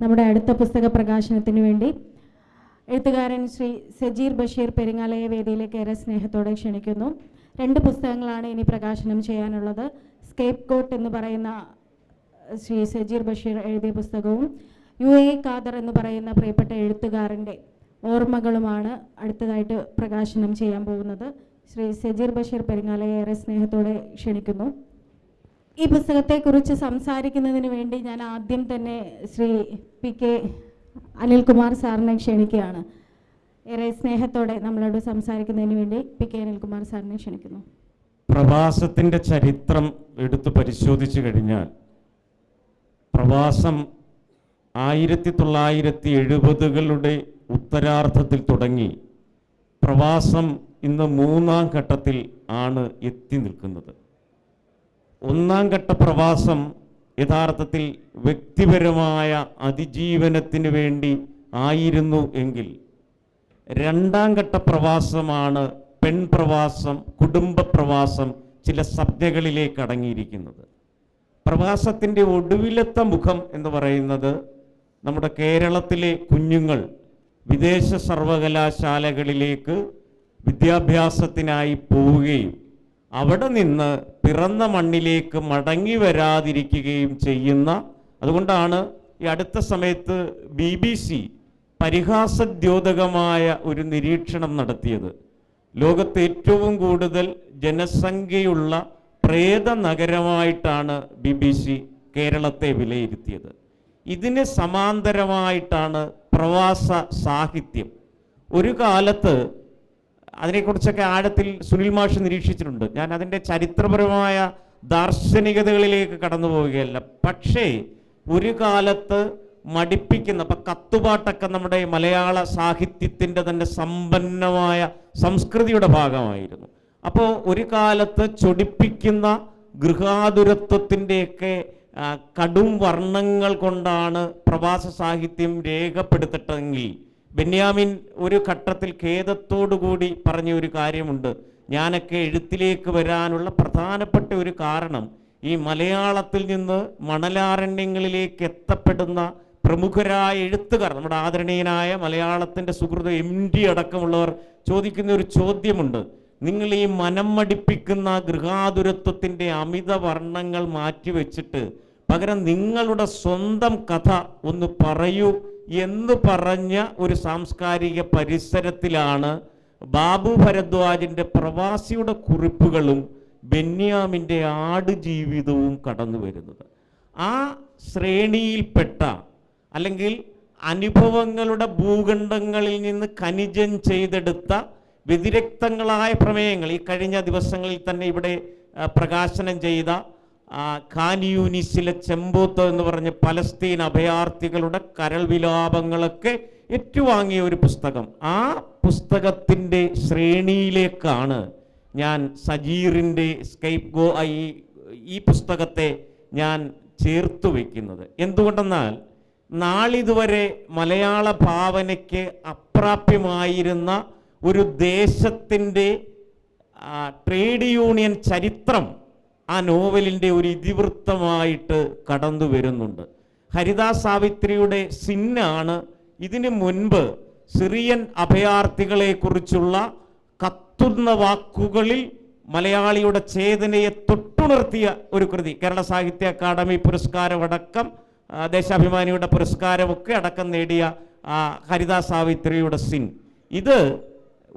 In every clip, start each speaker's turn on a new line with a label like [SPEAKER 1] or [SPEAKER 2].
[SPEAKER 1] നമ്മുടെ അടുത്ത പുസ്തക പ്രകാശനത്തിന് വേണ്ടി എഴുത്തുകാരൻ ശ്രീ സജീർ ബഷീർ പെരിങ്ങാലയ വേദിയിലേക്ക് ഏറെ സ്നേഹത്തോടെ ക്ഷണിക്കുന്നു. രണ്ട് പുസ്തകങ്ങളാണ് ഇനി പ്രകാശനം ചെയ്യാനുള്ളത്. സ്കേപ്പ് കോട്ട് എന്ന് പറയുന്ന ശ്രീ സജീർ ബഷീർ എഴുതിയ പുസ്തകവും യു എ ഖാദർ എന്ന് പറയുന്ന പ്രിയപ്പെട്ട എഴുത്തുകാരന്റെ ഓർമ്മകളുമാണ് അടുത്തതായിട്ട് പ്രകാശനം ചെയ്യാൻ പോകുന്നത്. ശ്രീ സജീർ ബഷീർ പെരിങ്ങാലയെ ഏറെ സ്നേഹത്തോടെ ക്ഷണിക്കുന്നു. ഈ പുസ്തകത്തെക്കുറിച്ച് സംസാരിക്കുന്നതിന് വേണ്ടി ഞാൻ ആദ്യം തന്നെ ശ്രീ പി കെ അനിൽകുമാർ സാറിനെ ക്ഷണിക്കുകയാണ്. ഏറെ സ്നേഹത്തോടെ നമ്മളോട് സംസാരിക്കുന്നതിന് വേണ്ടി പി കെ അനിൽകുമാർ സാറിനെ ക്ഷണിക്കുന്നു.
[SPEAKER 2] പ്രവാസത്തിന്റെ ചരിത്രം എടുത്തു പരിശോധിച്ചു കഴിഞ്ഞാൽ പ്രവാസം ആയിരത്തി തൊള്ളായിരത്തി എഴുപതുകളുടെ ഉത്തരാർത്ഥത്തിൽ തുടങ്ങി പ്രവാസം ഇന്ന് മൂന്നാം ഘട്ടത്തിൽ ആണ് എത്തി നിൽക്കുന്നത്. ഒന്നാം ഘട്ട പ്രവാസം യഥാർത്ഥത്തിൽ വ്യക്തിപരമായ അതിജീവനത്തിന് വേണ്ടി ആയിരുന്നു എങ്കിൽ രണ്ടാം ഘട്ട പ്രവാസമാണ് പെൺപ്രവാസം കുടുംബപ്രവാസം ചില സംജ്ഞകളിലേക്ക് അടങ്ങിയിരിക്കുന്നത്. പ്രവാസത്തിന്റെ ഒടുവിലത്തെ മുഖം എന്ന് പറയുന്നത് നമ്മുടെ കേരളത്തിലെ കുഞ്ഞുങ്ങൾ വിദേശ സർവകലാശാലകളിലേക്ക് വിദ്യാഭ്യാസത്തിനായി പോവുകയും അവിടെ നിന്ന് പിറന്ന മണ്ണിലേക്ക് മടങ്ങി വരാതിരിക്കുകയും ചെയ്യുന്ന അതുകൊണ്ടാണ് ഈ അടുത്ത സമയത്ത് ബി ബി സി പരിഹാസദ്യോതകമായ ഒരു നിരീക്ഷണം നടത്തിയത്. ലോകത്ത് ഏറ്റവും കൂടുതൽ ജനസംഖ്യയുള്ള പ്രേത നഗരമായിട്ടാണ് ബി ബി സി കേരളത്തെ വിലയിരുത്തിയത്. ഇതിന് സമാന്തരമായിട്ടാണ് പ്രവാസ സാഹിത്യം. ഒരു കാലത്ത് അതിനെക്കുറിച്ചൊക്കെ ആഴത്തിൽ സുനിൽ മാഷ് നിരീക്ഷിച്ചിട്ടുണ്ട്. ഞാൻ അതിന്റെ ചരിത്രപരമായ ദാർശനികതകളിലേക്ക് കടന്നു പോവുകയല്ല. പക്ഷേ ഒരു കാലത്ത് മടിപ്പിക്കുന്ന ഇപ്പം കത്തുപാട്ടൊക്കെ നമ്മുടെ മലയാള സാഹിത്യത്തിന്റെ തന്നെ സമ്പന്നമായ സംസ്കൃതിയുടെ ഭാഗമായിരുന്നു. അപ്പോൾ ഒരു കാലത്ത് ചൊടിപ്പിക്കുന്ന ഗൃഹാതുരത്വത്തിന്റെയൊക്കെ കടും വർണങ്ങൾ കൊണ്ടാണ് പ്രവാസ സാഹിത്യം രേഖപ്പെടുത്തിട്ടെങ്കിൽ ബെന്യാമിൻ ഒരു ഘട്ടത്തിൽ ഖേദത്തോടുകൂടി പറഞ്ഞ ഒരു കാര്യമുണ്ട്. ഞാനൊക്കെ എഴുത്തിലേക്ക് വരാനുള്ള പ്രധാനപ്പെട്ട ഒരു കാരണം ഈ മലയാളത്തിൽ നിന്ന് മണലാരണ്യങ്ങളിലേക്ക് എത്തപ്പെടുന്ന പ്രമുഖരായ എഴുത്തുകാർ നമ്മുടെ ആദരണീയനായ മലയാളത്തിന്റെ സുഹൃത്ത് എം ഡി അടക്കമുള്ളവർ ചോദിക്കുന്ന ഒരു ചോദ്യമുണ്ട്. നിങ്ങൾ ഈ മനം മടിപ്പിക്കുന്ന ഗൃഹാതുരത്വത്തിന്റെ അമിത വർണങ്ങൾ മാറ്റിവെച്ചിട്ട് പകരം നിങ്ങളുടെ സ്വന്തം കഥ ഒന്ന് പറയൂ. എന്ന് പറഞ്ഞ ഒരു സാംസ്കാരിക പരിസരത്തിലാണ് ബാബു ഭരദ്വാജിന്റെ പ്രവാസിയുടെ കുറിപ്പുകളും ബെന്യാമിന്റെ ആടുജീവിതവും കടന്നു വരുന്നത്. ആ ശ്രേണിയിൽപ്പെട്ട അല്ലെങ്കിൽ അനുഭവങ്ങളുടെ ഭൂഖണ്ഡങ്ങളിൽ നിന്ന് ഖനിജം ചെയ്തെടുത്ത വ്യതിരക്തങ്ങളായ പ്രമേയങ്ങൾ ഈ കഴിഞ്ഞ ദിവസങ്ങളിൽ തന്നെ ഇവിടെ പ്രകാശനം ചെയ്ത ഖാൻ ചെമ്പോത്ത് എന്ന് പറഞ്ഞ പലസ്തീൻ അഭയാർത്ഥികളുടെ കരൾ വിലാപങ്ങളൊക്കെ ഏറ്റുവാങ്ങിയ ഒരു പുസ്തകം. ആ പുസ്തകത്തിന്റെ ശ്രേണിയിലേക്കാണ് ഞാൻ സജീറിന്റെ സ്കൈപ്പ് ഗോ ഈ ഈ പുസ്തകത്തെ ഞാൻ ചേർത്തു വയ്ക്കുന്നത് എന്തുകൊണ്ടെന്നാൽ നാളിതുവരെ മലയാള ഭാവനയ്ക്ക് അപ്രാപ്യമായിരുന്ന ഒരു ദേശത്തിന്റെ ട്രേഡ് യൂണിയൻ ചരിത്രം ആ നോവലിന്റെ ഒരു ഇതിവൃത്തമായിട്ട് കടന്നു വരുന്നുണ്ട്. ഹരിദാസ് സാവിത്രിയുടെ സിന്നാണ് ഇതിനു മുൻപ് സിറിയൻ അഭയാർത്ഥികളെക്കുറിച്ചുള്ള കത്തുന്ന വാക്കുകളിൽ മലയാളിയുടെ ചേതനയെ തൊട്ടുണർത്തിയ ഒരു കൃതി. കേരള സാഹിത്യ അക്കാദമി പുരസ്കാരമടക്കം ദേശാഭിമാനിയുടെ പുരസ്കാരമൊക്കെ അടക്കം നേടിയ ഹരിദാസ് സാവിത്രിയുടെ സിൻ. ഇത്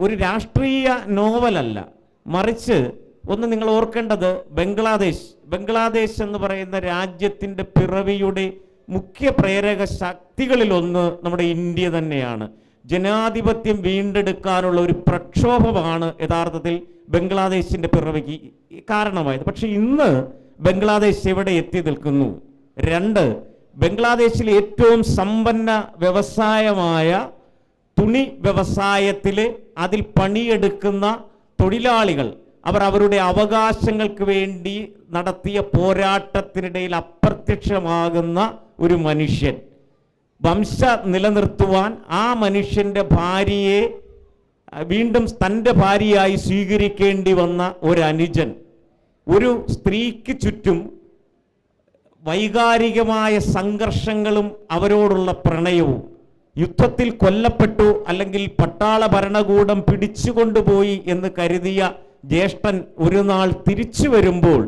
[SPEAKER 2] ഒരു രാഷ്ട്രീയ നോവലല്ല. മറിച്ച് ഒന്ന് നിങ്ങൾ ഓർക്കേണ്ടത് ബംഗ്ലാദേശ്. ബംഗ്ലാദേശ് എന്ന് പറയുന്ന രാജ്യത്തിന്റെ പിറവിയുടെ മുഖ്യ പ്രേരക ശക്തികളിലൊന്ന് നമ്മുടെ ഇന്ത്യ തന്നെയാണ്. ജനാധിപത്യം വീണ്ടെടുക്കാനുള്ള ഒരു പ്രക്ഷോഭമാണ് യഥാർത്ഥത്തിൽ ബംഗ്ലാദേശിന്റെ പിറവിക്ക് കാരണമായത്. പക്ഷേ ഇന്ന് ബംഗ്ലാദേശ് എവിടെ എത്തി നിൽക്കുന്നു? രണ്ട് ബംഗ്ലാദേശിൽ ഏറ്റവും സമ്പന്ന വ്യവസായമായ തുണി വ്യവസായത്തിൽ അതിൽ പണിയെടുക്കുന്ന തൊഴിലാളികൾ അവർ അവരുടെ അവകാശങ്ങൾക്ക് വേണ്ടി നടത്തിയ പോരാട്ടത്തിനിടയിൽ അപ്രത്യക്ഷമാകുന്ന ഒരു മനുഷ്യൻ. വംശ നിലനിർത്തുവാൻ ആ മനുഷ്യന്റെ ഭാര്യയെ വീണ്ടും തന്റെ ഭാര്യയായി സ്വീകരിക്കേണ്ടി വന്ന ഒരു ഒരു സ്ത്രീക്ക് ചുറ്റും വൈകാരികമായ സംഘർഷങ്ങളും അവരോടുള്ള പ്രണയവും. യുദ്ധത്തിൽ കൊല്ലപ്പെട്ടു അല്ലെങ്കിൽ പട്ടാള ഭരണകൂടം പിടിച്ചുകൊണ്ടുപോയി എന്ന് കരുതിയ ജ്യേഷ്ഠൻ ഒരു നാൾ തിരിച്ചു വരുമ്പോൾ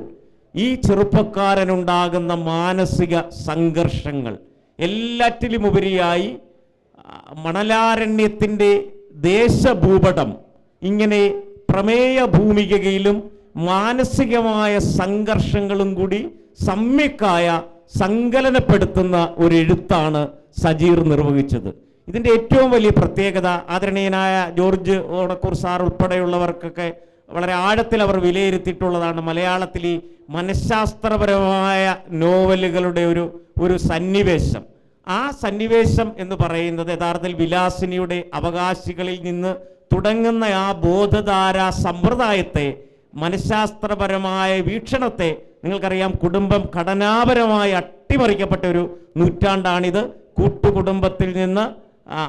[SPEAKER 2] ഈ ചെറുപ്പക്കാരനുണ്ടാകുന്ന മാനസിക സംഘർഷങ്ങൾ എല്ലാറ്റിലുമുപരിയായി ഉപരിയായി മണലാരണ്യത്തിന്റെ ദേശഭൂപടം ഇങ്ങനെ പ്രമേയ ഭൂമികയിലും മാനസികമായ സംഘർഷങ്ങളും കൂടി സമ്യക്കായ സങ്കലനപ്പെടുത്തുന്ന ഒരു എഴുത്താണ് സജീർ നിർവഹിച്ചത്. ഇതിന്റെ ഏറ്റവും വലിയ പ്രത്യേകത ആദരണീയനായ ജോർജ് ഓണക്കൂർ സാർ ഉൾപ്പെടെയുള്ളവർക്കൊക്കെ വളരെ ആഴത്തിൽ അവർ വിലയിരുത്തിയിട്ടുള്ളതാണ് മലയാളത്തിൽ ഈ മനഃശാസ്ത്രപരമായ നോവലുകളുടെ ഒരു ഒരു സന്നിവേശം. ആ സന്നിവേശം എന്ന് പറയുന്നത് യഥാർത്ഥത്തിൽ വിലാസിനിയുടെ അവകാശികളിൽ നിന്ന് തുടങ്ങുന്ന ആ ബോധധാര സമ്പ്രദായത്തെ മനഃശാസ്ത്രപരമായ വീക്ഷണത്തെ നിങ്ങൾക്കറിയാം കുടുംബം ഘടനാപരമായി അട്ടിമറിക്കപ്പെട്ട ഒരു നൂറ്റാണ്ടാണിത്. കൂട്ടുകുടുംബത്തിൽ നിന്ന്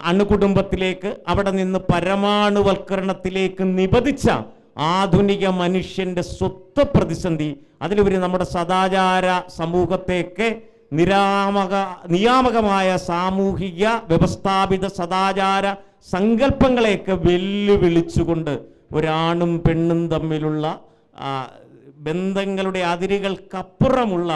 [SPEAKER 2] അണുകുടുംബത്തിലേക്ക് അവിടെ നിന്ന് പരമാണുവൽക്കരണത്തിലേക്ക് നിപതിച്ച ആധുനിക മനുഷ്യന്റെ സ്വത്ത് പ്രതിസന്ധി അതിലുപരി നമ്മുടെ സദാചാര സമൂഹത്തെയൊക്കെ നിരാമക നിയാമകമായ സാമൂഹിക വ്യവസ്ഥാപിത സദാചാര സങ്കല്പങ്ങളെയൊക്കെ വെല്ലുവിളിച്ചുകൊണ്ട് ഒരാണും പെണ്ണും തമ്മിലുള്ള ബന്ധങ്ങളുടെ അതിരുകൾക്കപ്പുറമുള്ള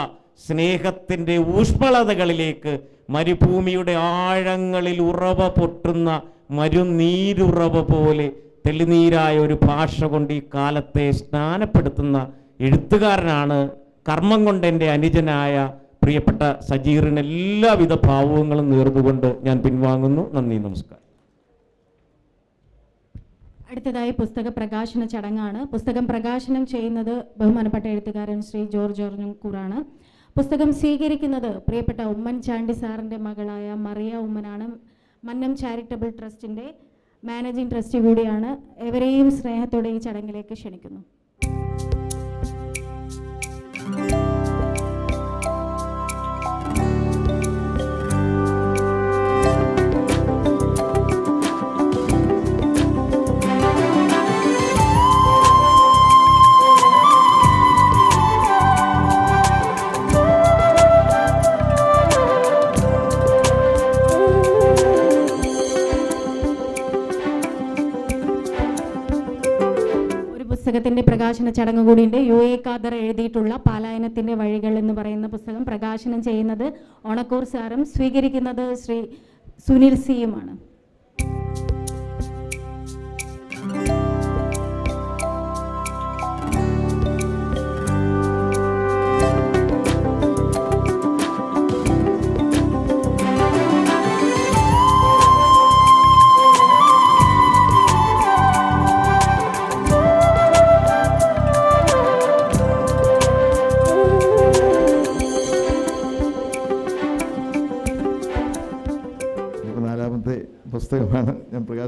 [SPEAKER 2] സ്നേഹത്തിന്റെ ഊഷ്മളതകളിലേക്ക് മരുഭൂമിയുടെ ആഴങ്ങളിൽ ഉറവ പൊട്ടുന്ന മരുനീരുറവ പോലെ തെളിനീരായ ഒരു ഭാഷ കൊണ്ട് ഈ കാലത്തെ സ്നാനപ്പെടുത്തുന്ന എഴുത്തുകാരനാണ് കർമ്മം കൊണ്ട് എന്റെ അനുജനായ പ്രിയപ്പെട്ട സജീറിന് എല്ലാവിധ ഭാവങ്ങളും നേർന്നുകൊണ്ട് ഞാൻ പിൻവാങ്ങുന്നു. നന്ദി നമസ്കാരം.
[SPEAKER 1] അടുത്തതായി പുസ്തക പ്രകാശന ചടങ്ങാണ്. പുസ്തകം പ്രകാശനം ചെയ്യുന്നത് ബഹുമാനപ്പെട്ട എഴുത്തുകാരൻ ശ്രീ ജോർജ് ഓർഞ്ഞക്കൂറാണ് പുസ്തകം സ്വീകരിക്കുന്നത് പ്രിയപ്പെട്ട ഉമ്മൻ ചാണ്ടി സാറിന്റെ മകളായ മറിയ ഉമ്മനാണ്. മന്നം ചാരിറ്റബിൾ ട്രസ്റ്റിന്റെ മാനേജിംഗ് ട്രസ്റ്റി കൂടിയാണ് എവരെയും സ്നേഹത്തോടെ ഈ ചടങ്ങിലേക്ക് ക്ഷണിക്കുന്നു. പ്രകാശന ചടങ്ങ് കൂടിയുണ്ട്. യു എ ഖാദർ എഴുതിയിട്ടുള്ള പാലായനത്തിന്റെ വഴികൾ എന്ന് പറയുന്ന പുസ്തകം പ്രകാശനം ചെയ്യുന്നത് ഓണക്കൂർ സാറും സ്വീകരിക്കുന്നത് ശ്രീ സുനിൽ സിയുമാണ്.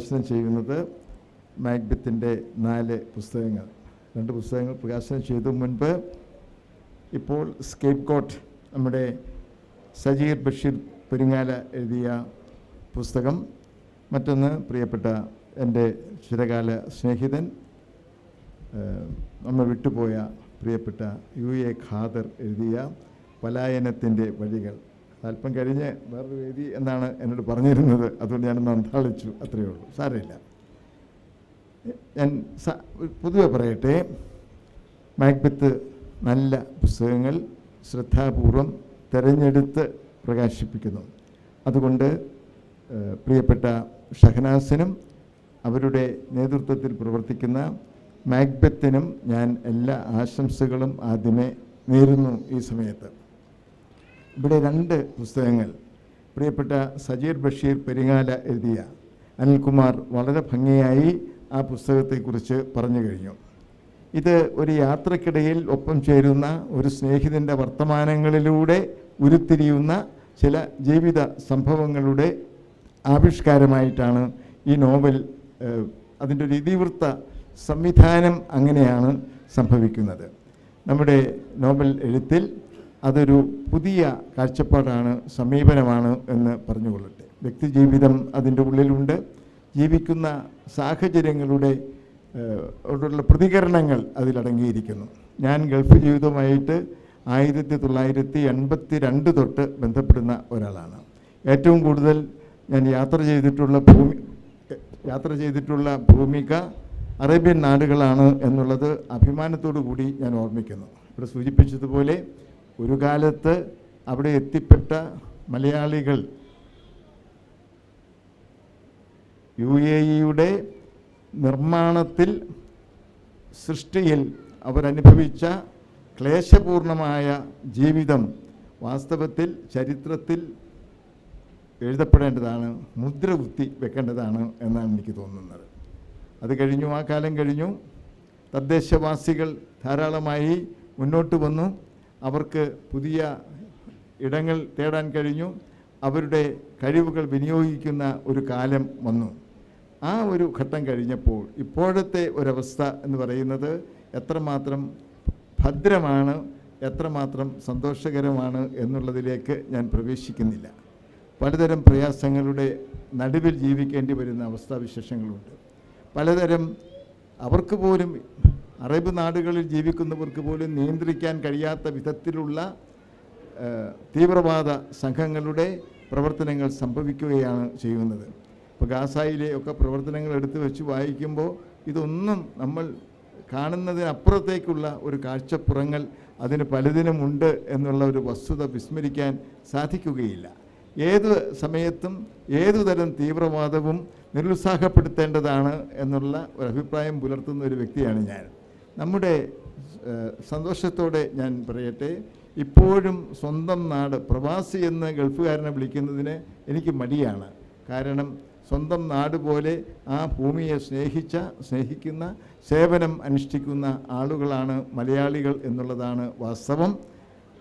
[SPEAKER 3] പ്രകാശനം ചെയ്യുന്നത് മാക്ബത്തിന്റെ നാല് പുസ്തകങ്ങൾ. രണ്ട് പുസ്തകങ്ങൾ പ്രകാശനം ചെയ്തു മുൻപ് ഇപ്പോൾ സ്കേപ്പ് കോട്ട് നമ്മുടെ സജീർ ബഷീർ പെരിങ്ങാല എഴുതിയ പുസ്തകം. മറ്റൊന്ന് പ്രിയപ്പെട്ട എന്റെ ചിരകാല സ്നേഹിതൻ നമ്മൾ വിട്ടുപോയ പ്രിയപ്പെട്ട യു എ ഖാദർ എഴുതിയ പലായനത്തിന്റെ വഴികൾ. അല്പം കഴിഞ്ഞ് വേറൊരു വേദി എന്നാണ് എന്നോട് പറഞ്ഞിരുന്നത്. അതുകൊണ്ട് ഞാനൊന്ന് അന്താളിച്ചു. അത്രയേ ഉള്ളൂ. സാരമില്ല. ഞാൻ പൊതുവെ പറയട്ടെ. മാക്ബത്ത് നല്ല പുസ്തകങ്ങൾ ശ്രദ്ധാപൂർവം തിരഞ്ഞെടുത്ത് പ്രകാശിപ്പിക്കുന്നു. അതുകൊണ്ട് പ്രിയപ്പെട്ട ഷഹനാസിനും അവരുടെ നേതൃത്വത്തിൽ പ്രവർത്തിക്കുന്ന മാക്ബത്തിനും ഞാൻ എല്ലാ ആശംസകളും ആദ്യമേ നേരുന്നു ഈ സമയത്ത്. ഇവിടെ രണ്ട് പുസ്തകങ്ങൾ. പ്രിയപ്പെട്ട സജീർ ബഷീർ പെരിങ്ങാല എഴുതിയ അനിൽകുമാർ വളരെ ഭംഗിയായി ആ പുസ്തകത്തെക്കുറിച്ച് പറഞ്ഞു കഴിഞ്ഞു. ഇത് ഒരു യാത്രക്കിടയിൽ ഒപ്പം ചേരുന്ന ഒരു സ്നേഹിതന്റെ വർത്തമാനങ്ങളിലൂടെ ഉരുത്തിരിയുന്ന ചില ജീവിത സംഭവങ്ങളുടെ ആവിഷ്കാരമായിട്ടാണ് ഈ നോവൽ അതിന്റെ ഒരു ഇതിവൃത്ത സംവിധാനം അങ്ങനെയാണ് സംഭവിക്കുന്നത്. നമ്മുടെ നോവൽ എഴുത്തിൽ അതൊരു പുതിയ കാഴ്ചപ്പാടാണ് സമീപനമാണ് എന്ന് പറഞ്ഞുകൊള്ളട്ടെ. വ്യക്തിജീവിതം അതിന്റെ ഉള്ളിലുണ്ട്. ജീവിക്കുന്ന സാഹചര്യങ്ങളുടെ ഉള്ള പ്രതികരണങ്ങൾ അതിലടങ്ങിയിരിക്കുന്നു. ഞാൻ ഗൾഫ് ജീവിതവുമായിട്ട് ആയിരത്തി തൊള്ളായിരത്തി എൺപത്തി രണ്ട് തൊട്ട് ബന്ധപ്പെടുന്ന ഒരാളാണ്. ഏറ്റവും കൂടുതൽ ഞാൻ യാത്ര ചെയ്തിട്ടുള്ള ഭൂമി യാത്ര ചെയ്തിട്ടുള്ള ഭൂമിക അറേബ്യൻ നാടുകളാണ് എന്നുള്ളത് അഭിമാനത്തോടു കൂടി ഞാൻ ഓർമ്മിക്കുന്നു. ഇവിടെ സൂചിപ്പിച്ചതുപോലെ ഒരു കാലത്ത് അവിടെ എത്തിപ്പെട്ട മലയാളികൾ യു എ ഇയുടെ നിർമ്മാണത്തിൽ സൃഷ്ടിയിൽ അവരനുഭവിച്ച ക്ലേശപൂർണമായ ജീവിതം വാസ്തവത്തിൽ ചരിത്രത്തിൽ എഴുതപ്പെടേണ്ടതാണ് മുദ്ര കുത്തി വെക്കേണ്ടതാണ് എന്നാണ് എനിക്ക് തോന്നുന്നത്. അത് കഴിഞ്ഞു ആ കാലം കഴിഞ്ഞു. തദ്ദേശവാസികൾ ധാരാളമായി മുന്നോട്ട് വന്നു. അവർക്ക് പുതിയ ഇടങ്ങൾ തേടാൻ കഴിഞ്ഞു. അവരുടെ കഴിവുകൾ വിനിയോഗിക്കുന്ന ഒരു കാലം വന്നു. ആ ഒരു ഘട്ടം കഴിഞ്ഞപ്പോൾ ഇപ്പോഴത്തെ ഒരവസ്ഥ എന്ന് പറയുന്നത് എത്രമാത്രം ഭദ്രമാണ് എത്രമാത്രം സന്തോഷകരമാണ് എന്നുള്ളതിലേക്ക് ഞാൻ പ്രവേശിക്കുന്നില്ല. പലതരം പ്രയാസങ്ങളുടെ നടുവിൽ ജീവിക്കേണ്ടി വരുന്ന അവസ്ഥാവിശേഷങ്ങളുണ്ട്. പലതരം അവർക്ക് പോലും അറബ് നാടുകളിൽ ജീവിക്കുന്നവർക്ക് പോലും നിയന്ത്രിക്കാൻ കഴിയാത്ത വിധത്തിലുള്ള തീവ്രവാദ സംഘങ്ങളുടെ പ്രവർത്തനങ്ങൾ സംഭവിക്കുകയാണ് ചെയ്യുന്നത്. ഇപ്പോൾ ഗാസായിലെ ഒക്കെ പ്രവർത്തനങ്ങൾ എടുത്തു വെച്ച് വായിക്കുമ്പോൾ ഇതൊന്നും നമ്മൾ കാണുന്നതിനപ്പുറത്തേക്കുള്ള ഒരു കാഴ്ചപ്പുറങ്ങൾ അതിന് പലതിനുമുണ്ട് എന്നുള്ള ഒരു വസ്തുത വിസ്മരിക്കാൻ സാധിക്കുകയില്ല. ഏത് സമയത്തും ഏതുതരം തീവ്രവാദവും നിരുത്സാഹപ്പെടുത്തേണ്ടതാണ് എന്നുള്ള ഒരു അഭിപ്രായം പുലർത്തുന്ന ഒരു വ്യക്തിയാണ് ഞാൻ. നമ്മുടെ സന്തോഷത്തോടെ ഞാൻ പറയട്ടെ. ഇപ്പോഴും സ്വന്തം നാട് പ്രവാസി എന്ന് ഗൾഫുകാരനെ വിളിക്കുന്നതിന് എനിക്ക് മടിയാണ്. കാരണം സ്വന്തം നാട് പോലെ ആ ഭൂമിയെ സ്നേഹിച്ച സ്നേഹിക്കുന്ന സേവനം അനുഷ്ഠിക്കുന്ന ആളുകളാണ് മലയാളികൾ എന്നുള്ളതാണ് വാസ്തവം.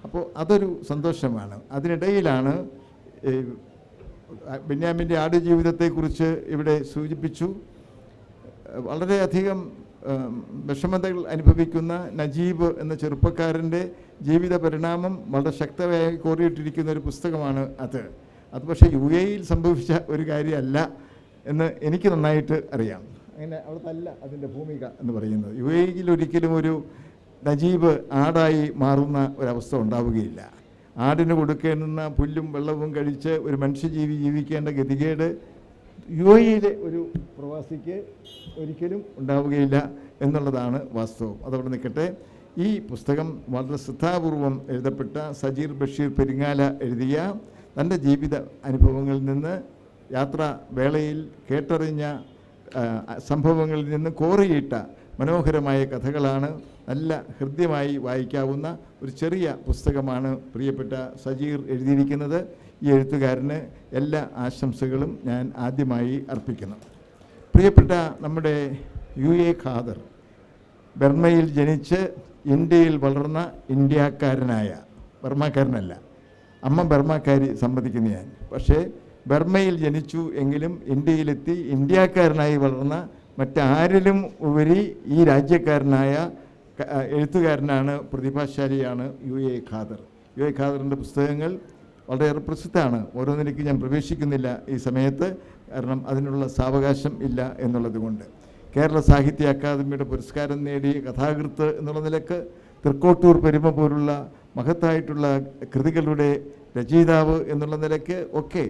[SPEAKER 3] അപ്പോൾ അതൊരു സന്തോഷമാണ്. അതിനിടയിലാണ് ബെന്യാമിന്റെ ആടുജീവിതത്തെക്കുറിച്ച് ഇവിടെ സൂചിപ്പിച്ചു. വളരെയധികം വിഷമതകൾ അനുഭവിക്കുന്ന നജീബ് എന്ന ചെറുപ്പക്കാരന്റെ ജീവിത പരിണാമം വളരെ ശക്തമായി കോറിയിട്ടിരിക്കുന്ന ഒരു പുസ്തകമാണ് അത്. അത് പക്ഷേ യു എയിൽ സംഭവിച്ച ഒരു കാര്യമല്ല എന്ന് എനിക്ക് നന്നായിട്ട് അറിയാം. അങ്ങനെ അവിടത്തല്ല അതിന്റെ ഭൂമിക എന്ന് പറയുന്നത്. യു എയിൽ ഒരിക്കലും ഒരു നജീബ് ആടായി മാറുന്ന ഒരവസ്ഥ ഉണ്ടാവുകയില്ല. ആടിന് കൊടുക്കേണ്ടുന്ന പുല്ലും വെള്ളവും കഴിച്ച് ഒരു മനുഷ്യജീവി ജീവിക്കേണ്ട ഗതികേട് യു എയിലെ ഒരു പ്രവാസിക്ക് ഒരിക്കലും ഉണ്ടാവുകയില്ല എന്നുള്ളതാണ് വാസ്തവം. അതവിടെ നിൽക്കട്ടെ. ഈ പുസ്തകം വളരെ ശ്രദ്ധാപൂർവം എഴുതപ്പെട്ട സജീർ ബഷീർ പെരിങ്ങാല എഴുതിയ തന്റെ ജീവിത അനുഭവങ്ങളിൽ നിന്ന് യാത്രാ വേളയിൽ കേട്ടറിഞ്ഞ സംഭവങ്ങളിൽ നിന്ന് കോറിയിട്ട മനോഹരമായ കഥകളാണ് നല്ല ഹൃദ്യമായി വായിക്കാവുന്ന ഒരു ചെറിയ പുസ്തകമാണ് പ്രിയപ്പെട്ട സജീർ എഴുതിയിരിക്കുന്നത്. ഈ എഴുത്തുകാരന് എല്ലാ ആശംസകളും ഞാൻ ആദ്യമായി അർപ്പിക്കുന്നു. പ്രിയപ്പെട്ട നമ്മുടെ യു എ ഖാദർ ബർമ്മയിൽ ജനിച്ച് ഇന്ത്യയിൽ വളർന്ന ഇന്ത്യക്കാരനായ ബർമ്മക്കാരനല്ല അമ്മ ബർമ്മക്കാരി സമ്മതിക്കുന്ന ഞാൻ. പക്ഷേ ബർമ്മയിൽ ജനിച്ചു എങ്കിലും ഇന്ത്യയിലെത്തി ഇന്ത്യക്കാരനായി വളർന്ന മറ്റാരിലും ഉപരി ഈ രാജ്യക്കാരനായ എഴുത്തുകാരനാണ് പ്രതിഭാശാലിയാണ് U A Khader. U A ഖാദറിന്റെ പുസ്തകങ്ങൾ വളരെയേറെ പ്രസിദ്ധമാണ്. ഓരോന്നിലേക്ക് ഞാൻ പ്രവേശിക്കുന്നില്ല ഈ സമയത്ത്. കാരണം അതിനുള്ള സാവകാശം ഇല്ല എന്നുള്ളതുകൊണ്ട് കേരള സാഹിത്യ അക്കാദമിയുടെ പുരസ്കാരം നേടിയ കഥാകൃത്ത് എന്നുള്ള നിലയ്ക്ക് തൃക്കോട്ടൂർ പെരുമ പോലുള്ള മഹത്തായിട്ടുള്ള കൃതികളുടെ രചയിതാവ് എന്നുള്ള നിലയ്ക്ക് ഒക്കെ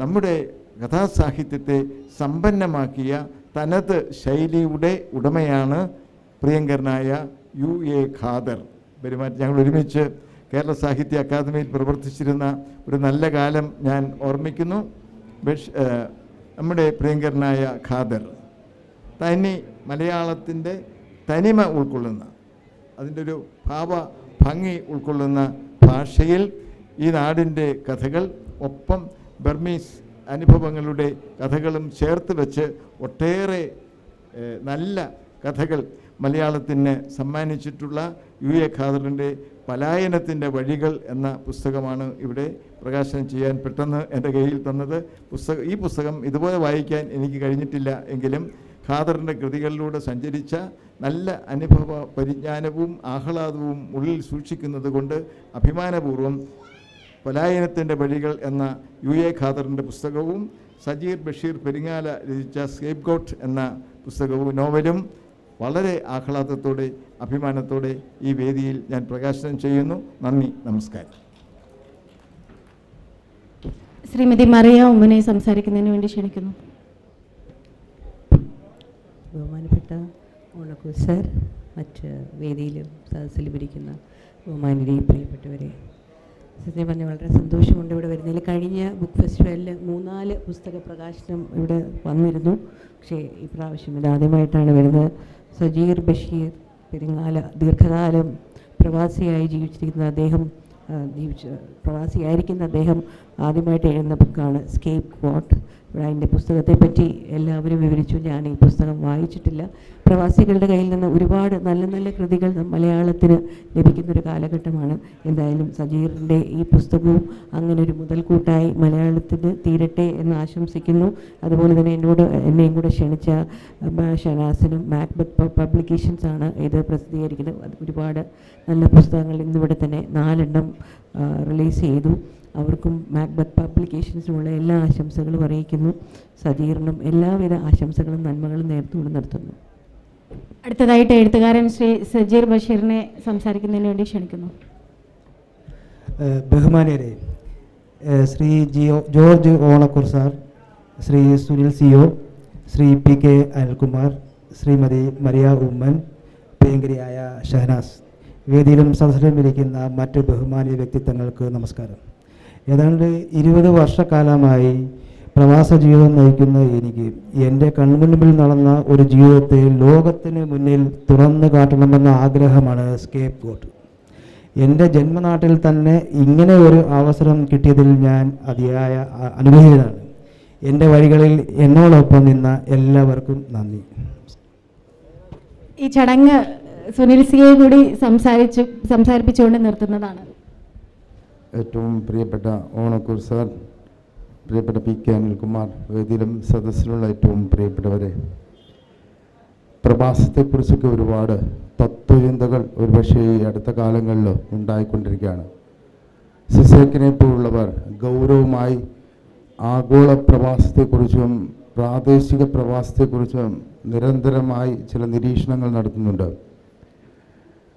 [SPEAKER 3] നമ്മുടെ കഥാസാഹിത്യത്തെ സമ്പന്നമാക്കിയ തനത് ശൈലിയുടെ ഉടമയാണ് പ്രിയങ്കരനായ യു എ ഖാദർ. പെരുമാറ്റം ഞങ്ങൾ ഒരുമിച്ച് കേരള സാഹിത്യ അക്കാദമിയിൽ പ്രവർത്തിച്ചിരുന്ന ഒരു നല്ല കാലം ഞാൻ ഓർമ്മിക്കുന്നു. ബഷ് നമ്മുടെ പ്രിയങ്കരനായ ഖാദർ. തനി മലയാളത്തിന്റെ തനിമ ഉൾക്കൊള്ളുന്ന അതിന്റെ ഒരു ഭാവ ഭംഗി ഉൾക്കൊള്ളുന്ന ഭാഷയിൽ ഈ നാടിന്റെ കഥകൾ ഒപ്പം ബർമീസ് അനുഭവങ്ങളുടെ കഥകളും ചേർത്ത് വെച്ച് ഒട്ടേറെ നല്ല കഥകൾ മലയാളത്തിന് സമ്മാനിച്ചിട്ടുള്ള യു എ ഖാദറിന്റെ പലായനത്തിന്റെ വഴികൾ എന്ന പുസ്തകമാണ് ഇവിടെ പ്രകാശനം ചെയ്യാൻ പെട്ടെന്ന് എന്റെ കയ്യിൽ തന്നത്. പുസ്തകം ഈ പുസ്തകം ഇതുപോലെ വായിക്കാൻ എനിക്ക് കഴിഞ്ഞിട്ടില്ല എങ്കിലും ഖാദറിന്റെ കൃതികളിലൂടെ സഞ്ചരിച്ച നല്ല അനുഭവ പരിജ്ഞാനവും ആഹ്ലാദവും ഉള്ളിൽ സൂക്ഷിക്കുന്നത് കൊണ്ട് അഭിമാനപൂർവം പലായനത്തിന്റെ വഴികൾ എന്ന യു എ ഖാദറിന്റെ പുസ്തകവും സജീർ ബഷീർ പെരിങ്ങാല രചിച്ച സ്കേപ്പ് ഗോട്ട് എന്ന പുസ്തകവും നോവലും
[SPEAKER 4] വളരെ ആഹ്ലാദത്തോടെ അഭിമാനത്തോടെ ഈ വേദിയിൽ ഞാൻ പ്രകാശനം ചെയ്യുന്നു. നന്ദി നമസ്കാരം.
[SPEAKER 1] ശ്രീമതി മറിയ ഉമ്മനെ സംസാരിക്കുന്നതിന് വേണ്ടി ക്ഷണിക്കുന്നു.
[SPEAKER 5] ബഹുമാനപ്പെട്ട ഓണക്കൂർ സാർ മറ്റ് വേദിയിലും സദസ്സിലും ഇരിക്കുന്ന ബഹുമാനരെയും പ്രിയപ്പെട്ടവരെ സത്യം പറഞ്ഞാൽ വളരെ സന്തോഷമുണ്ട് ഇവിടെ വരുന്നതിൽ. കഴിഞ്ഞ ബുക്ക് ഫെസ്റ്റിവലിൽ മൂന്നാൽ പുസ്തക പ്രകാശനം ഇവിടെ വന്നിരുന്നു. പക്ഷേ ഇപ്രാവശ്യം ഇത് ആദ്യമായിട്ടാണ് വരുന്നത്. സജീർ ബഷീർ പെരുങ്ങാല ദീർഘകാലം പ്രവാസിയായി ജീവിച്ചിരിക്കുന്ന അദ്ദേഹം ജീവിച്ച പ്രവാസിയായിരിക്കുന്ന അദ്ദേഹം ആദ്യമായിട്ട് എഴുതുന്ന ബുക്കാണ് സ്കേപ്പ് ഇവിടെ അതിന്റെ പുസ്തകത്തെ പറ്റി എല്ലാവരും വിവരിച്ചു. ഞാൻ ഈ പുസ്തകം വായിച്ചിട്ടില്ല. പ്രവാസികളുടെ കയ്യിൽ നിന്ന് ഒരുപാട് നല്ല നല്ല കൃതികൾ മലയാളത്തിന് ലഭിക്കുന്ന ഒരു കാലഘട്ടമാണ്. എന്തായാലും സജീറിന്റെ ഈ പുസ്തകവും അങ്ങനെ ഒരു മുതൽക്കൂട്ടായി മലയാളത്തിന് തീരട്ടെ എന്ന് ആശംസിക്കുന്നു. അതുപോലെ തന്നെ എന്നോട് എന്നെയും കൂടെ ക്ഷണിച്ച ഷനാസിനും മാക്ബത്ത് പബ്ലിക്കേഷൻസ് ആണ് ഇത് പ്രസിദ്ധീകരിക്കുന്നത്. ഒരുപാട് നല്ല പുസ്തകങ്ങൾ ഇന്നിവിടെ തന്നെ നാലെണ്ണം റിലീസ് ചെയ്തു. അവർക്കും മാക്ബത്ത് പബ്ലിക്കേഷൻസിനുള്ള എല്ലാ ആശംസകളും അറിയിക്കുന്നു. സജീകരണം എല്ലാവിധ ആശംസകളും നന്മകളും നേർത്തുകൊണ്ട് നടത്തുന്നു
[SPEAKER 1] അടുത്തതായിട്ട് എഴുത്തുകാരൻ ശ്രീ സജീർ ബഷീറിനെ സംസാരിക്കുന്നതിന് വേണ്ടി ക്ഷണിക്കുന്നു.
[SPEAKER 6] ബഹുമാനരെ Shri Jio George Onakkoor sir Shri Sunil C O Shri P K Anilkumar Shrimati Maria Oommen പ്രിയങ്കരിയായ Shahnaz. വേദിയിലും സദസ്സിലും ഇരിക്കുന്ന മറ്റ് ബഹുമാനീയ വ്യക്തിത്വങ്ങൾക്ക് നമസ്കാരം. ഏതാണ്ട് ഇരുപത് വർഷക്കാലമായി പ്രവാസ ജീവിതം നയിക്കുന്ന എനിക്ക് എന്റെ കൺമുൻപിൽ നടന്ന ഒരു ജീവിതത്തെ ലോകത്തിന് മുന്നിൽ തുറന്നു കാട്ടണമെന്ന ആഗ്രഹമാണ് സ്കേപ്പ് ഗോട്ട് എന്റെ ജന്മനാട്ടിൽ തന്നെ ഇങ്ങനെ ഒരു അവസരം കിട്ടിയതിൽ ഞാൻ അതിയായ അനുഗ്രഹീതനാണ്. എന്റെ വഴികളിൽ എന്നോടൊപ്പം നിന്ന എല്ലാവർക്കും നന്ദി.
[SPEAKER 1] ഈ ചടങ്ങ് സുനിൽ സിയെ കൂടി സംസാരിച്ചു സംസാരിപ്പിച്ചുകൊണ്ട് നിർത്തുന്നതാണ്.
[SPEAKER 4] ഏറ്റവും പ്രിയപ്പെട്ട ഓണക്കൂർ സാർ പ്രിയപ്പെട്ട പി കെ അനിൽകുമാർ വേദിയിലും സദസ്സിലുള്ള ഏറ്റവും പ്രിയപ്പെട്ടവരെ. പ്രവാസത്തെക്കുറിച്ചൊക്കെ ഒരുപാട് തത്വചിന്തകൾ ഒരുപക്ഷെ ഈ അടുത്ത കാലങ്ങളിൽ ഉണ്ടായിക്കൊണ്ടിരിക്കുകയാണ്. സിസേക്കിനെ പോലുള്ളവർ ഗൗരവമായി ആഗോള പ്രവാസത്തെക്കുറിച്ചും പ്രാദേശിക പ്രവാസത്തെക്കുറിച്ചും നിരന്തരമായി ചില നിരീക്ഷണങ്ങൾ നടത്തുന്നുണ്ട്.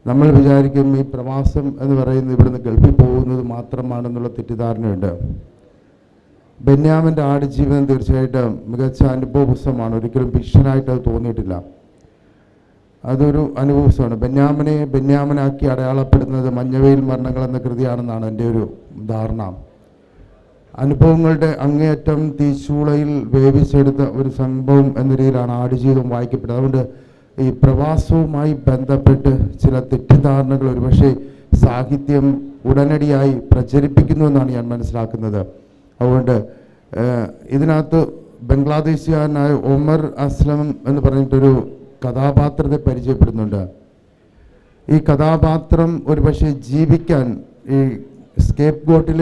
[SPEAKER 4] നമ്മൾ വിചാരിക്കും ഈ പ്രവാസം എന്ന് പറയുന്നത് ഇവിടുന്ന് ഗൾഫിൽ പോകുന്നത് മാത്രമാണെന്നുള്ള തെറ്റിദ്ധാരണയുണ്ട്. ബെന്യാമിന്റെ ആടുജീവിതം തീർച്ചയായിട്ടും മികച്ച അനുഭവ പുസ്തകമാണ് ഒരിക്കലും ഫിക്ഷനായിട്ട് അത് തോന്നിയിട്ടില്ല. അതൊരു അനുഭവ പുസ്തകമാണ് ബെന്യാമിനെ ബെന്യാമനാക്കി അടയാളപ്പെടുന്നത് മഞ്ഞവയിൽ മരണങ്ങൾ എന്ന കൃതിയാണെന്നാണ് എന്റെ ഒരു ധാരണ. അനുഭവങ്ങളുടെ അങ്ങേയറ്റം തീച്ചൂളയിൽ വേവിച്ചെടുത്ത ഒരു സംഭവം എന്ന രീതിയിലാണ് ആടുജീവിതം വായിക്കപ്പെട്ടത്. അതുകൊണ്ട് ഈ പ്രവാസവുമായി ബന്ധപ്പെട്ട് ചില തെറ്റിദ്ധാരണകൾ ഒരുപക്ഷെ സാഹിത്യം ഉടനടിയായി പ്രചരിപ്പിക്കുന്നു എന്നാണ് ഞാൻ മനസ്സിലാക്കുന്നത്. അതുകൊണ്ട് ഇതിനകത്ത് ബംഗ്ലാദേശുകാരനായ ഒമർ അസ്ലം എന്ന് പറഞ്ഞിട്ടൊരു കഥാപാത്രത്തെ പരിചയപ്പെടുന്നുണ്ട്. ഈ കഥാപാത്രം ഒരുപക്ഷെ ജീവിക്കാൻ ഈ സ്കേപ്പ് ഗോട്ടിൽ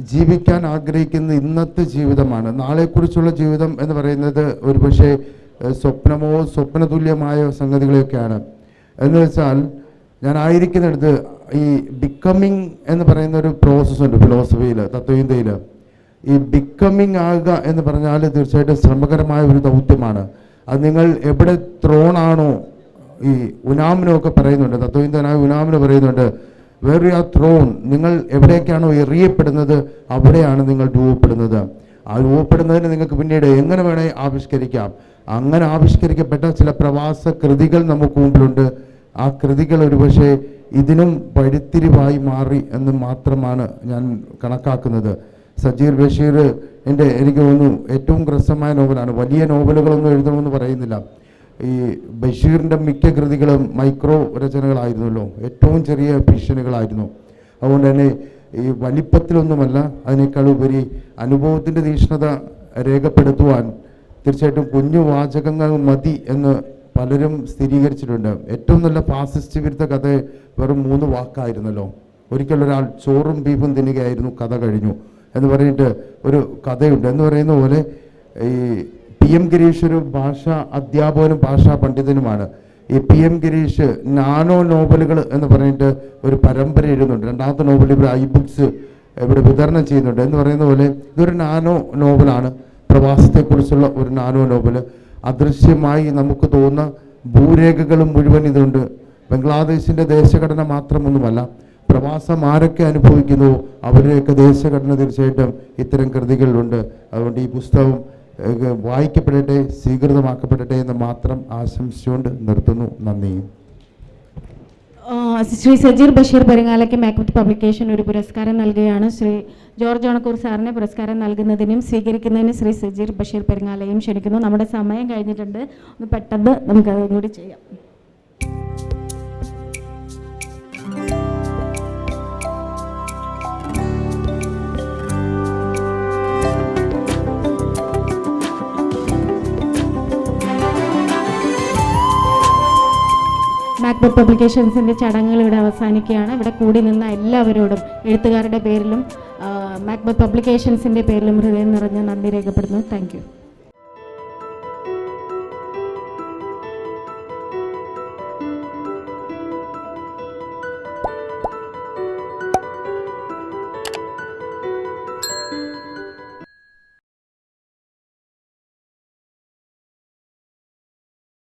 [SPEAKER 4] ജീവിക്കാൻ ആഗ്രഹിക്കുന്ന ഇന്നത്തെ ജീവിതമാണ്. നാളെക്കുറിച്ചുള്ള ജീവിതം എന്ന് പറയുന്നത് ഒരുപക്ഷെ സ്വപ്നമോ സ്വപ്നതുല്യമായ സംഗതികളെയൊക്കെയാണ്. എന്ന് വെച്ചാൽ ഞാൻ ആയിരിക്കുന്നിടത്ത് ഈ ബിക്കമിങ് എന്ന് പറയുന്ന ഒരു പ്രോസസ്സ് ഉണ്ട് ഫിലോസഫിയിൽ തത്വചിന്തയിൽ ഈ ബിക്കമിങ് ആകുക എന്ന് പറഞ്ഞാൽ തീർച്ചയായിട്ടും ശ്രമകരമായ ഒരു ദൗത്യമാണ്. അത് നിങ്ങൾ എവിടെ ത്രോണാണോ ഈ ഉനാമിനോ ഒക്കെ പറയുന്നുണ്ട് തത്വചിന്തനായ ഉനാമിന് പറയുന്നുണ്ട് യു ആർ ത്രോൺ നിങ്ങൾ എവിടേക്കാണോ എറിയപ്പെടുന്നത് അവിടെയാണ് നിങ്ങൾ രൂപപ്പെടുന്നത്. ആ രൂപപ്പെടുന്നതിന് നിങ്ങൾക്ക് പിന്നീട് എങ്ങനെ വേണേ ആവിഷ്കരിക്കാം. അങ്ങനെ ആവിഷ്കരിക്കപ്പെട്ട ചില പ്രവാസ കൃതികൾ നമുക്ക് മുമ്പിലുണ്ട്. ആ കൃതികൾ ഒരുപക്ഷെ ഇതിനും പഴുത്തിരിവായി മാറി എന്ന് മാത്രമാണ് ഞാൻ കണക്കാക്കുന്നത്. സജീർ ബഷീർ എന്റെ എനിക്ക് തോന്നുന്നു ഏറ്റവും ഗ്രസമായ നോവലാണ്. വലിയ നോവലുകളൊന്നും എഴുതണമെന്ന് പറയുന്നില്ല. ഈ ബഷീറിന്റെ മിക്ക കൃതികളും മൈക്രോ രചനകളായിരുന്നല്ലോ. ഏറ്റവും ചെറിയ ഫിക്ഷനുകളായിരുന്നു അതുകൊണ്ട് തന്നെ ഈ വലിപ്പത്തിലൊന്നുമല്ല. അതിനേക്കാൾ ഉപരി അനുഭവത്തിന്റെ തീക്ഷ്ണത രേഖപ്പെടുത്തുവാൻ തീർച്ചയായിട്ടും കുഞ്ഞു വാചകങ്ങൾ മതി എന്ന് പലരും സ്ഥിരീകരിച്ചിട്ടുണ്ട്. ഏറ്റവും നല്ല ഫാസിസ്റ്റ് വിരുദ്ധ കഥ വെറും മൂന്ന് വാക്കായിരുന്നല്ലോ. ഒരിക്കൽ ഒരാൾ ചോറും ബീഫും തിന്നുകയായിരുന്നു കഥ കഴിഞ്ഞു എന്ന് പറഞ്ഞിട്ട് ഒരു കഥയുണ്ട്. എന്ന് പറയുന്ന പോലെ ഈ പി എം ഗിരീഷ് ഒരു ഭാഷാ അധ്യാപകനും ഭാഷാ പണ്ഡിതനുമാണ്. ഈ പി എം ഗിരീഷ് നാനോ നോവലുകൾ എന്ന് പറഞ്ഞിട്ട് ഒരു പരമ്പര എഴുതുന്നുണ്ട് രണ്ടാമത്തെ നോവൽ ഇവിടെ ഐ ബുക്സ് ഇവിടെ വിതരണം ചെയ്യുന്നുണ്ട്. എന്ന് പറയുന്ന പോലെ ഇതൊരു നാനോ നോവലാണ്. പ്രവാസത്തെക്കുറിച്ചുള്ള ഒരു നാനോ നോവൽ അദൃശ്യമായി നമുക്ക് തോന്നുന്ന ഭൂരേഖകളും മുഴുവൻ ഇതുണ്ട്. ബംഗ്ലാദേശിന്റെ ദേശഘടന മാത്രമൊന്നുമല്ല പ്രവാസം ആരൊക്കെ അനുഭവിക്കുന്നു അവരുടെയൊക്കെ ദേശഘടന തീർച്ചയായിട്ടും ഇത്തരം കൃതികളിലുണ്ട്. അതുകൊണ്ട് ഈ പുസ്തകം വായിക്കപ്പെടട്ടെ സ്വീകൃതമാക്കപ്പെടട്ടെ എന്ന് മാത്രം ആശംസിച്ചുകൊണ്ട് നിർത്തുന്നു. നന്ദി.
[SPEAKER 1] ശ്രീ സജീർ ബഷീർ പെരിങ്ങാലയ്ക്ക് മാക്ബത്ത് പബ്ലിക്കേഷൻ ഒരു പുരസ്കാരം നൽകുകയാണ്. ശ്രീ ജോർജ് ഓണക്കൂർ സാറിന് പുരസ്കാരം നൽകുന്നതിനും സ്വീകരിക്കുന്നതിനും ശ്രീ സജീർ ബഷീർ പെരുങ്ങാലയും ക്ഷണിക്കുന്നു. നമ്മുടെ സമയം കഴിഞ്ഞിട്ടുണ്ട്. ഒന്ന് പെട്ടെന്ന് നമുക്ക് അതും കൂടി ചെയ്യാം. മാക്ബത്ത് പബ്ലിക്കേഷൻസിന്റെ ചടങ്ങുകൾ ഇവിടെ അവസാനിക്കുകയാണ്. ഇവിടെ കൂടി നിന്ന എല്ലാവരോടും എഴുത്തുകാരുടെ പേരിലും മാക്ബത്ത് പബ്ലിക്കേഷൻസിന്റെ പേരിലും ഹൃദയം നിറഞ്ഞ നന്ദി രേഖപ്പെടുന്നു. താങ്ക്